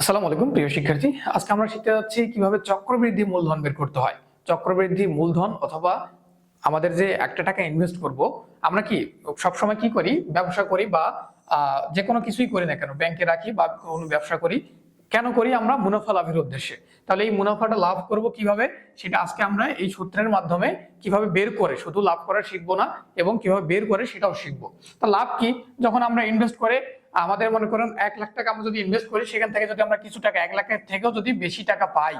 আসসালামু আলাইকুম, প্রিয় শিক্ষার্থী। আজকে আমরা শিখতে যাচ্ছি কীভাবে চক্রবৃদ্ধি মূলধন বের করতে হয়। চক্রবৃদ্ধি মূলধন অথবা আমাদের যে একটা টাকা ইনভেস্ট করব, আমরা কি সবসময় কি করি? ব্যবসা করি বা যে কোনো কিছুই করি না কেন ব্যাংকে রাখি বা কোনো ব্যবসা করি, কেন করি আমরা মুনাফা লাভের উদ্দেশ্যে? তাহলে এই মুনাফাটা লাভ করব কীভাবে? সেটা আজকে আমরা এই সূত্রের মাধ্যমে কীভাবে বের করে, শুধু লাভ করা শিখব না, এবং কীভাবে বের করে সেটাও শিখব। তা লাভ কি? যখন আমরা ইনভেস্ট করে আমাদের মনে করেন এক লাখ টাকা আমরা যদি ইনভেস্ট করি, সেখান থেকে যদি আমরা কিছু টাকা, এক লাখের থেকেও যদি বেশি টাকা পাই,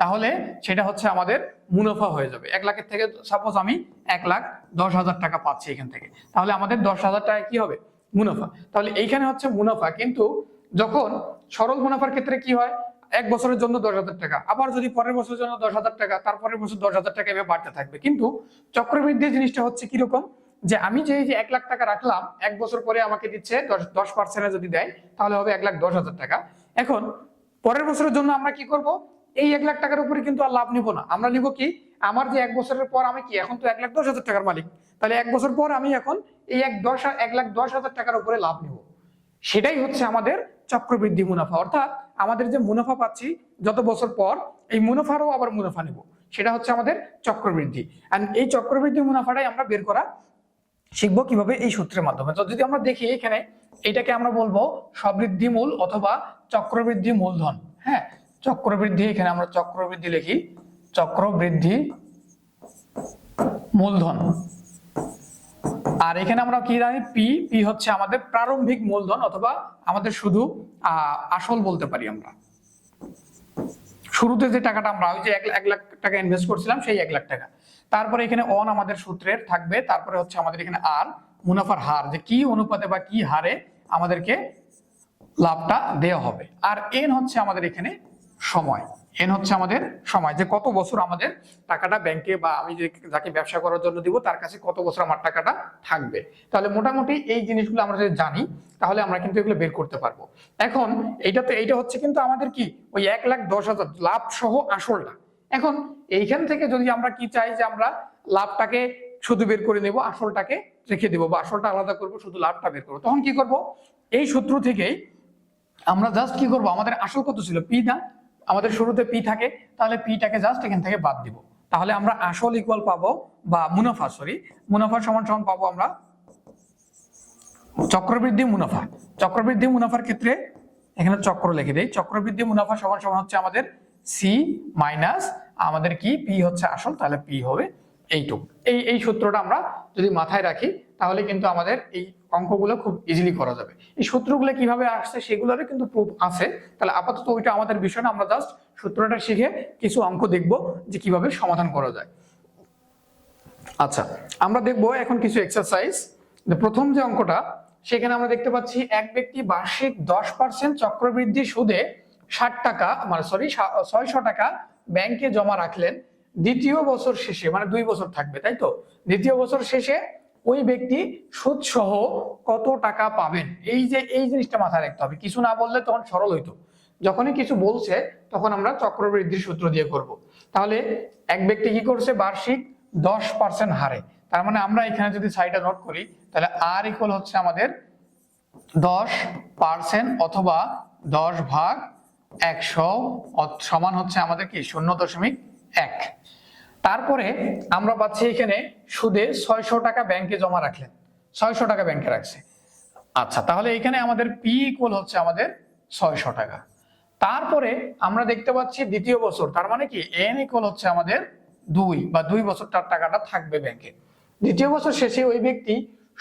তাহলে সেটা হচ্ছে আমাদের মুনাফা হয়ে যাবে। এক লাখের থেকে সাপোজ আমি এক লাখ দশ হাজার টাকা পাচ্ছি এখান থেকে, তাহলে আমাদের দশ হাজার টাকা কি হবে? মুনাফা। তাহলে এইখানে হচ্ছে মুনাফা। কিন্তু যখন সরল মুনাফার ক্ষেত্রে কি হয়? এক বছরের জন্য দশ হাজার টাকা, আবার যদি পরের বছরের জন্য দশ হাজার টাকা, তারপরের বছর দশ হাজার টাকা এভাবে বাড়তে থাকবে। কিন্তু চক্রবৃদ্ধি জিনিসটা হচ্ছে কীরকম? যে আমি যে যে এক লাখ টাকা রাখলাম, এক বছর পরে আমাকে দিচ্ছে দশ দশ পার্সেন্টে যদি দেয়, তাহলে হবে এক লাখ দশ হাজার টাকা। এখন, পরের বছরের জন্য আমরা কি করব? এই এক লাখ টাকার উপরে কিন্তু আর লাভ নিব না। আমরা নিব কি? আমার যে এক বছরের পর আমি কি, এখন তো এক লাখ দশ হাজার টাকার মালিক। তাহলে এক বছর পর আমি এখন এই এক দশ, এক লাখ দশ হাজার টাকার উপরে লাভ নিব। সেটাই হচ্ছে আমাদের চক্রবৃদ্ধি মুনাফা। অর্থাৎ আমাদের যে মুনাফা পাচ্ছি, যত বছর পর, এই মুনাফারও আবার মুনাফা নেব। সেটা হচ্ছে আমাদের চক্রবৃদ্ধি। আর এই চক্রবৃদ্ধি মুনাফাটাই আমরা বের করা শিখব কীভাবে এই সূত্রের মাধ্যমে। তো যদি আমরা দেখি এখানে, এটাকে আমরা বলব সমৃদ্ধি মূল অথবা চক্রবৃদ্ধি মূলধন হ্যাঁ চক্রবৃদ্ধি, এখানে আমরা চক্রবৃদ্ধি লিখি চক্রবৃদ্ধি মূলধন আর এখানে আমরা কি জানি পি পি হচ্ছে আমাদের প্রারম্ভিক মূলধন অথবা আমাদের শুধু আসল বলতে পারি আমরা। শুরুতে যে টাকাটা আমরা, ওই যে এক লাখ টাকা ইনভেস্ট করছিলাম, সেই এক লাখ টাকা। তারপরে এখানে অন আমাদের সূত্রের থাকবে, তারপরে হচ্ছে আমাদের এখানে আর মুনাফার হার, যে কি অনুপাতে বা কি হারে আমাদেরকে লাভটা দেওয়া হবে। আর এন হচ্ছে আমাদের এখানে সময়। এন হচ্ছে আমাদের সময়, যে কত বছর আমাদের টাকাটা ব্যাংকে বা আমি যে যাকে ব্যবসা করার জন্য দিব, তার কাছে কত বছর আমার টাকাটা থাকবে। তাহলে মোটামুটি এই জিনিসগুলো আমরা যদি জানি, তাহলে আমরা কিন্তু এগুলো বের করতে পারব। এখন এইটাতে, এইটা হচ্ছে কিন্তু আমাদের কি? ওই এক লাখ দশ হাজার লাভ সহ আসলটা। এখন এইখান থেকে যদি আমরা কি চাই যে আমরা লাভটাকে শুধু বের করে নেব, আসলটাকে রেখে দেবো বা আসলটা আলাদা করব, শুধু লাভটা বের করব। তখন কি করব? এই সূত্র থেকেই আমরা জাস্ট কি করব? আমাদের আসল কত ছিল? পি না? আমাদের শুরুতে পি থাকে, তাহলে পিটাকে জাস্ট এখান থেকে বাদ দিব। তাহলে আমরা আসল ইকুয়াল পাবো বা মুনাফা সরি মুনাফা সমান সমান পাবো আমরা চক্রবৃদ্ধি, মুনাফা। চক্রবৃদ্ধি, মুনাফার ক্ষেত্রে এখানে চক্র লিখে দেই। চক্রবৃদ্ধি, মুনাফা সমান সমান হচ্ছে আমাদের সি মাইনাস আমাদের কি? পি হচ্ছে আসল, তাহলে পি হবে এইটুকু। এই এই সূত্রটা আমরা যদি মাথায় রাখি, তাহলে কিন্তু আমাদের এই অঙ্কগুলো খুব ইজিলি করা যাবে। এই সূত্রগুলো কীভাবে আসছে সেগুলোরও কিন্তু প্রুফ আছে। তাহলে আপাতত ওইটা আমাদের বিষয় না, আমরা জাস্ট সূত্রটা শিখে কিছু অঙ্ক দেখব যে কীভাবে সমাধান করা যায়। আচ্ছা আমরা দেখব এখন কিছু এক্সারসাইজ প্রথম যে অঙ্কটা, সেখানে আমরা দেখতে পাচ্ছি এক ব্যক্তি বার্ষিক দশ পার্সেন্ট চক্রবৃদ্ধি সুদে ষাট টাকা মানে সরি ছয়শো টাকা ব্যাংকে জমা রাখলেন, দ্বিতীয় বছর শেষে মানে দুই বছর থাকবে, তাই তো? দ্বিতীয় বছর শেষে ওই ব্যক্তি সুদ সহ কত টাকা পাবেন? এই যে, এই জিনিসটা মাথায় রাখতে হবে। কিছু না বললে তখন সরল হইতো। যখনই কিছু বলছে, তখন আমরা চক্রবৃদ্ধির সূত্র দিয়ে করব। তাহলে এক ব্যক্তি কি করছে? বার্ষিক দশ পার্সেন্ট হারে। তার মানে আমরা এখানে যদি সাইডে নোট করি, তাহলে আর ইকুয়াল হচ্ছে আমাদের দশ পার্সেন্ট অথবা দশ ভাগ একশো সমান হচ্ছে আমাদের কি? শূন্য দশমিক এক। তারপরে আমরা পাচ্ছি এখানে সুদে ছয়শো টাকা ব্যাংকে জমা রাখলেন। ছয়শো টাকা ব্যাংকে রাখছে। আচ্ছা তাহলে এখানে আমাদের পি ইকুয়াল হচ্ছে আমাদের ছয়শো টাকা। তারপরে আমরা দেখতে পাচ্ছি দ্বিতীয় বছর, তার মানে কি? এন ইকুয়াল হচ্ছে আমাদের দুই বা দুই বছর তার টাকাটা থাকবে ব্যাংকে। দ্বিতীয় বছর শেষে ওই ব্যক্তি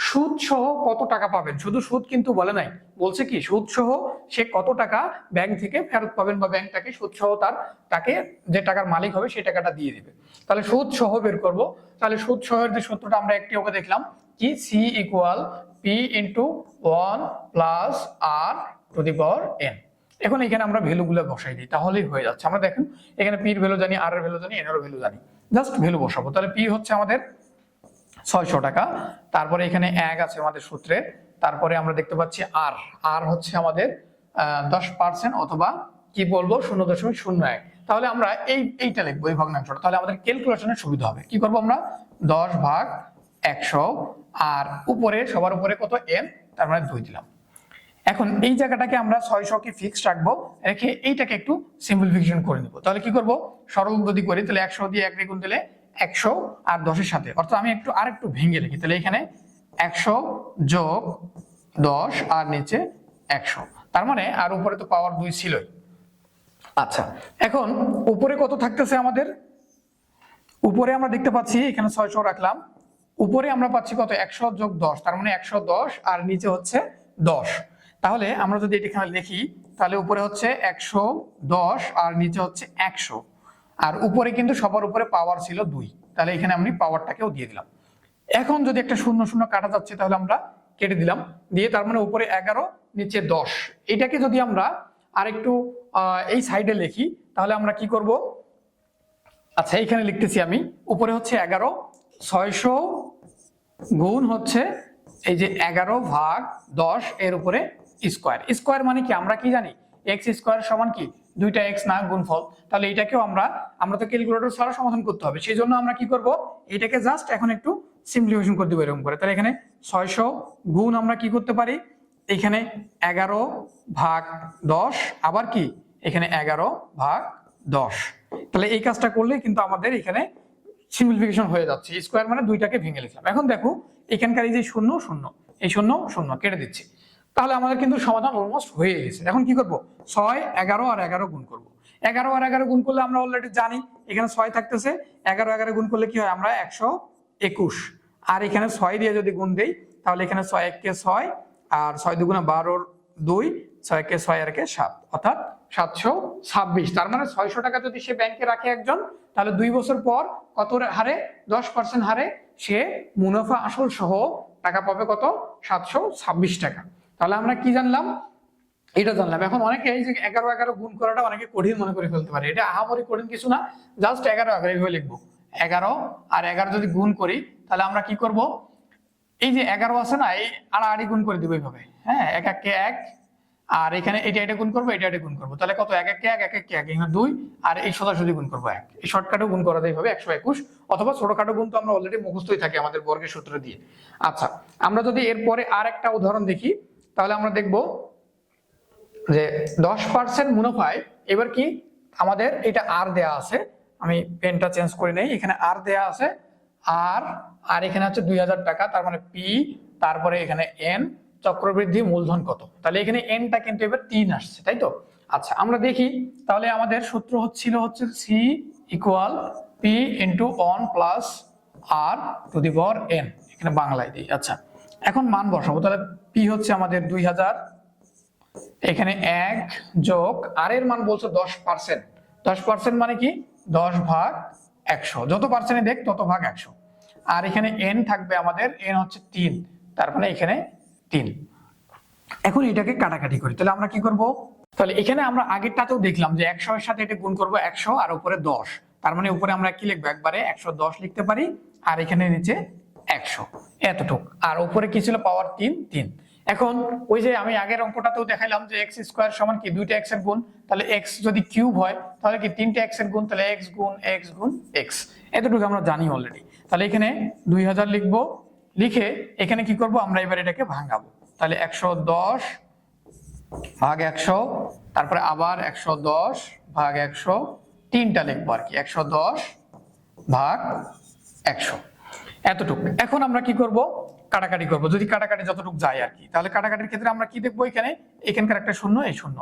সুদ সহ কত টাকা পাবেন? শুধু সুদ কিন্তু বলে নাই, বলছে কি? সুদ সহ সে কত টাকা ব্যাংক থেকে ফেরত পাবেন বা ব্যাংক তাকে সুদ সহ তার তাকে যে টাকার মালিক হবে সেই টাকাটা দিয়ে দিবে। তাহলে সুদ সহ বের করব। তাহলে সুদ সহের যে সূত্রটা আমরা একটি ওকে দেখলাম, কি? C equal P into one plus R to the power N এখন এখানে আমরা ভ্যালুগুলো বসাই দিই, তাহলেই হয়ে যাচ্ছে। আমরা দেখেন, এখানে পির ভ্যালু জানি আর এর ভ্যালু জানি এন এর ভ্যালু জানি। জাস্ট ভ্যালু বসাবো। তাহলে পি হচ্ছে আমাদের ছয়শো টাকা। তারপরে এখানে এক আছে আমাদের সূত্রে। তারপরে আমরা দেখতে পাচ্ছি আর আর হচ্ছে আমাদের দশ পার্সেন্ট অথবা কি বলব, শূন্য দশমিক শূন্য এক। তাহলে আমরা এই, এইটা লিখব, এই ভগ্নাংশটা। তাহলে আমাদের ক্যালকুলেশনের সুবিধা হবে। কি করব আমরা? দশ ভাগ একশো, আর উপরে, সবার উপরে কত? এন তার মানে দুই দিলাম। এখন এই জায়গাটাকে আমরা ছয়শো কে ফিক্সড রাখব? রেখে এইটাকে একটু সিম্পলিফিকেশন করে নিব। তাহলে কি করব? সরল যদি করি, তাহলে একশো দিয়ে এক গুণ দিলে একশো, আর দশের সাথে। অর্থাৎ আমি একটু আর একটু ভেঙে লিখি। তাহলে এখানে একশো যোগ দশ, আর নিচে একশো। তার মানে আর উপরে তো পাওয়ার দুই ছিলই। আচ্ছা। এখন উপরে কত থাকতেছে আমাদের? উপরে আমরা দেখতে পাচ্ছি এখানে ছয়শো রাখলাম। উপরে আমরা পাচ্ছি কত? একশো যোগ দশ তার মানে একশো দশ আর নিচে হচ্ছে দশ। তাহলে আমরা যদি এটা এখানে লিখি তাহলে উপরে হচ্ছে একশো দশ আর নিচে হচ্ছে একশো। আর উপরে কিন্তু সবার উপরে পাওয়ার ছিল দুই। তাহলে এখানে আমি পাওয়ারটাকেও দিয়ে দিলাম। এখন যদি একটা শূন্য শূন্য কাটা যাচ্ছে তাহলে আমরা কেটে দিলাম। দিয়ে তার মানে উপরে এগারো নিচে দশ। এটাকে যদি আমরা আরেকটু এই সাইডে লিখি, তাহলে আমরা কি করব? আচ্ছা এখানে লিখতেছি আমি, উপরে হচ্ছে এগারো, ছয়শো গুণ হচ্ছে এই যে এগারো ভাগ দশ, এর উপরে স্কোয়ার স্কোয়ার মানে কি? আমরা কি জানি? এক্স স্কোয়ার সমান কি? দুইটা এক্স না, গুণফল। তাহলে এটাকেও আমরা আমরা তো ক্যালকুলেটর ছাড়া সমাধান করতে হবে। সেই জন্য আমরা কি করব? এটাকে জাস্ট এখন একটু সিম্পলিফিকেশন করে দেবো এরকম করে। তাহলে এখানে ছয়শো গুণ আমরা কি করতে পারি? এখানে এগারো ভাগ দশ, আবার কি? এখানে এগারো ভাগ দশ। তাহলে এই কাজটা করলে কিন্তু আমাদের এখানে সিম্পলিফিকেশন হয়ে যাচ্ছে। স্কোয়ার মানে দুইটাকে ভেঙে লিখলাম এখন দেখো, এখানকার এই যে শূন্য শূন্য, এই শূন্য শূন্য কেটে দিচ্ছি। তাহলে আমাদের কিন্তু সমাধান অলমোস্ট হয়ে গেছে। এখন কি করব? ছয়, এগারো আর এগারো গুণ করব। এগারো আর এগারো গুণ করলে আমরা অলরেডি জানি, এখানে ছয় থাকতেছে। এগারো এগারো গুণ করলে কি হয়? আমরা একশো একুশ। আর এখানে ছয় দিয়ে যদি গুণ দেই, তাহলে এখানে ছয় এককে ছয় আর ছয় দুগুণে বারোর দুই ছয় কে ছয় আর কে সাত। অর্থাৎ সাতশো ছাব্বিশ। তার মানে ছয়শো টাকা যদি সে ব্যাংকে রাখে একজন, তাহলে দুই বছর পর কত হারে? দশ পার্সেন্ট হারে সে মুনাফা আসল সহ টাকা পাবে কত? সাতশো ছাব্বিশ টাকা। তাহলে আমরা কি জানলাম? এটা জানলাম। এখন অনেকে এই যে এগারো এগারো গুণ করাটা অনেকে কঠিন মনে করে ফেলতে পারে। এটা আহামরি কঠিন কিছু না জাস্ট এগারো এগারো এইভাবে লিখব। এগারো আর এগারো যদি গুণ করি, তাহলে আমরা কি করব? এই যে এগারো আছে না, এই আড়াআড়ি গুণ করে দিব এইভাবে। হ্যাঁ এক এককে এক, আর এখানে এটা এটা গুণ করব, এটা এটা গুণ করব। তাহলে কত? এক এককে এক এক এককে এক, এখানে দুই, আর এই সোজাসুজি গুণ করব এক। এই শর্টকাটও গুণ করা যায় এইভাবে, একশো একুশ, অথবা ছোটখাটো গুণ তো আমরা অলরেডি মুখস্থই থাকি আমাদের বর্গের সূত্র দিয়ে। আচ্ছা আমরা যদি এরপরে আর একটা উদাহরণ দেখি, তাহলে আমরা দেখব যে দশ পার্সেন্ট মুনাফায় এবার কি? আমাদের এটা আর দেয়া আছে, আমি পেনটা চেঞ্জ করে নেই, এখানে আর দেয়া আছে আর আর এখানে হচ্ছে দুই হাজার টাকা, তার মানে পি তারপরে এখানে এন চক্রবৃদ্ধি মূলধন কত? তাহলে এখানে এনটা কিন্তু এবার তিন আসছে, তাই তো? আচ্ছা আমরা দেখি, তাহলে আমাদের সূত্র হচ্ছিল হচ্ছে C equal P into one plus R to the power N এখানে বাংলায় দিই আচ্ছা। এখন মান বসাবো, তাহলে পি হচ্ছে আমাদের দুই হাজার, এখানে এক যোগ আর এর মান বলছে দশ পার্সেন্ট দশ পার্সেন্ট মানে কি? দশ ভাগ একশো। যত পার্সেন্টে দেখ, তত ভাগ একশো। আর এখানে এন থাকবে আমাদের এন হচ্ছে তিন। তার মানে এখানে তিন। এখন এটাকে কাটাকাটি করি। তাহলে আমরা কি করব? তাহলে এখানে আমরা আগেরটাতেও দেখলাম যে একশো এর সাথে এটা গুণ করব একশো আর উপরে দশ। তার মানে উপরে আমরা কি লিখব? একবারে একশো দশ লিখতে পারি। আর এখানে নিচে একশো। এতটুক। আর উপরে কি ছিল? পাওয়ার তিন তিন। এখন ওই যে আমি আগের অঙ্কটাতেও দেখাইলাম যে এক্স স্কোয়ার সমান কি? দুইটা এক্সের গুণ। তাহলে এক্স যদি কিউব হয়, তাহলে কি তিনটা এক্সের গুণ? তাহলে এক্স গুণ এক্স গুণ এক্স এতটুকু আমরা জানি অলরেডি তাহলে এখানে দুই হাজার লিখব। লিখে এখানে কি করব? আমরা এবার এটাকে ভাঙাবো। তাহলে একশো দশ ভাগ একশো, তারপরে আবার একশো দশ ভাগ একশো, তিনটা লিখব আর কি। একশো দশ ভাগ একশো। এতটুকু। এখন আমরা কি করব? কাটাকাটি করব। যদি কাটাকাটি যতটুকু যায় আর কি। তাহলে কাটাকাটির ক্ষেত্রে আমরা কি দেখব এখানে? এখানকার একটা শূন্য, এই শূন্য।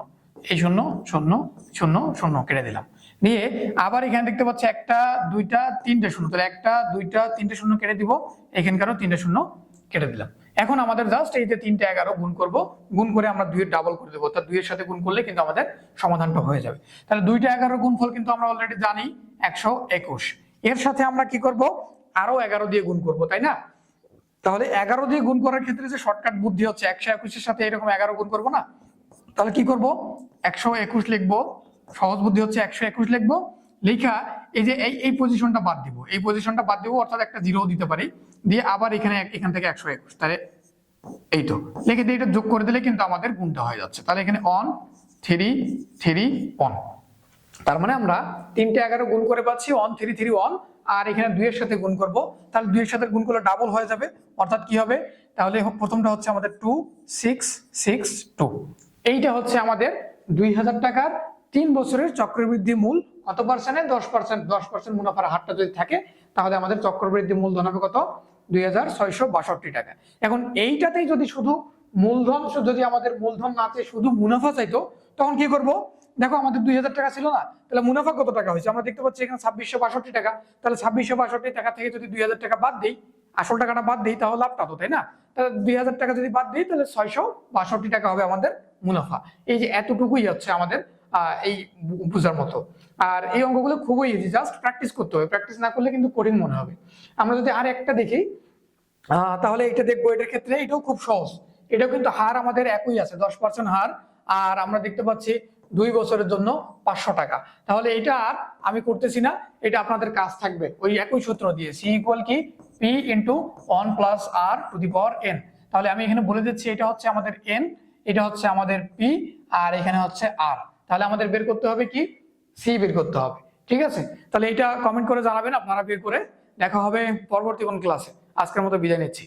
এই শূন্য শূন্য শূন্য শূন্য কেটে দিলাম। দিয়ে আবার এখানে দেখতে পাচ্ছি একটা, দুইটা, তিনটে শূন্য। তাহলে একটা, দুইটা, তিনটে শূন্য কেটে দিব। এখানকারও তিনটে শূন্য কেটে দিলাম। এখন আমাদের জাস্ট এই যে তিনটে এগারো গুণ করব, গুণ করে আমরা দুইয়ের ডাবল করে দেবো। অর্থাৎ দুইয়ের সাথে গুণ করলে কিন্তু আমাদের সমাধানটা হয়ে যাবে। তাহলে দুইটা এগারো গুণফল কিন্তু আমরা অলরেডি জানি, একশো একুশ। এর সাথে আমরা কি করব? আরও এগারো দিয়ে গুণ করব, তাই না? তাহলে এগারো দিয়ে গুণ করার ক্ষেত্রে যে শর্টকাট বুদ্ধি হচ্ছে, একশো একুশের সাথে এরকম এগারো গুণ করব না? তাহলে কি করব? একশো একুশ লিখব, সহজ বুদ্ধি হচ্ছে একশো একুশ লিখব, লেখা এই যে এই এই পজিশনটা বাদ দিব। এই পজিশনটা বাদ দিব, অর্থাৎ একটা জিরো দিতে পারি। দিয়ে আবার এখানে, এখান থেকে একশো একুশ। তাহলে এই তো। লিখে দিয়ে এটা যোগ করে দিলে কিন্তু আমাদের গুণটা হয়ে যাচ্ছে। তাহলে এখানে অন থ্রি থ্রি অন তার মানে আমরা তিনটে এগারো গুণ করে পাচ্ছি ওয়ান থ্রি থ্রি ওয়ান আর এখানে দুইয়ের সাথে গুণ করব। তাহলে দুইয়ের সাথে গুণ করলে ডাবল হয়ে যাবে, অর্থাৎ কি হবে? তাহলে প্রথমটা হচ্ছে আমাদের টু সিক্স সিক্স টু এইটা হচ্ছে আমাদের দুই হাজার টাকার তিন বছরের চক্রবৃদ্ধি মূল। কত পার্সেন্টে দশ পার্সেন্ট দশ পার্সেন্ট মুনাফার হারটা যদি থাকে, তাহলে আমাদের চক্রবৃদ্ধি মূলধন হবে কত? দুই হাজার ছয়শো বাষট্টি টাকা। এখন এইটাতেই যদি শুধু মূলধন, যদি আমাদের মূলধন না চেয়ে শুধু মুনাফা চাইতো, তখন কি করব? দেখো আমাদের দুই হাজার টাকা ছিল না, তাহলে মুনাফা কত টাকা হয়েছে? আমরা দেখতে পাচ্ছি এখানে ছাব্বিশশো বাষট্টি টাকা। তাহলে ছাব্বিশশো বাষট্টি টাকা থেকে যদি দুই হাজার টাকা বাদ দিই, আসল টাকাটা বাদ দিই, তাহলে লাভটা তো, তাই না? তাহলে দুই হাজার টাকা যদি বাদ দিই, তাহলে ছয়শো বাষট্টি টাকা হবে আমাদের মুনাফা। এই যে এতটুকুই হচ্ছে আমাদের এই বোঝার মতো। আর এই অঙ্কগুলো খুবই ইজি জাস্ট প্র্যাকটিস করতে হবে। প্র্যাকটিস না করলে কিন্তু কঠিন মনে হবে। আমরা যদি আর একটা দেখি তাহলে এটা দেখব, এটার ক্ষেত্রে এটাও খুব সহজ। এটাও কিন্তু হার আমাদের একই আছে, দশ পার্সেন্ট হার। আর আমরা দেখতে পাচ্ছি দুই বছরের জন্য পাঁচশো টাকা। তাহলে এটা আর আমি করতেছি না, এটা আপনাদের কাজ থাকবে। ওই একই সূত্র দিয়ে সি ইকুয়াল কি? P into one plus R to the power N তাহলে আমি এখানে বলে দিচ্ছি, এটা হচ্ছে আমাদের এন এটা হচ্ছে আমাদের পি আর এখানে হচ্ছে আর তাহলে আমাদের বের করতে হবে কি? সি বের করতে হবে। ঠিক আছে? তাহলে এটা কমেন্ট করে জানাবেন, আপনারা বের করে দেখা হবে পরবর্তী কোন ক্লাসে আজকের মতো বিদায় নিচ্ছি।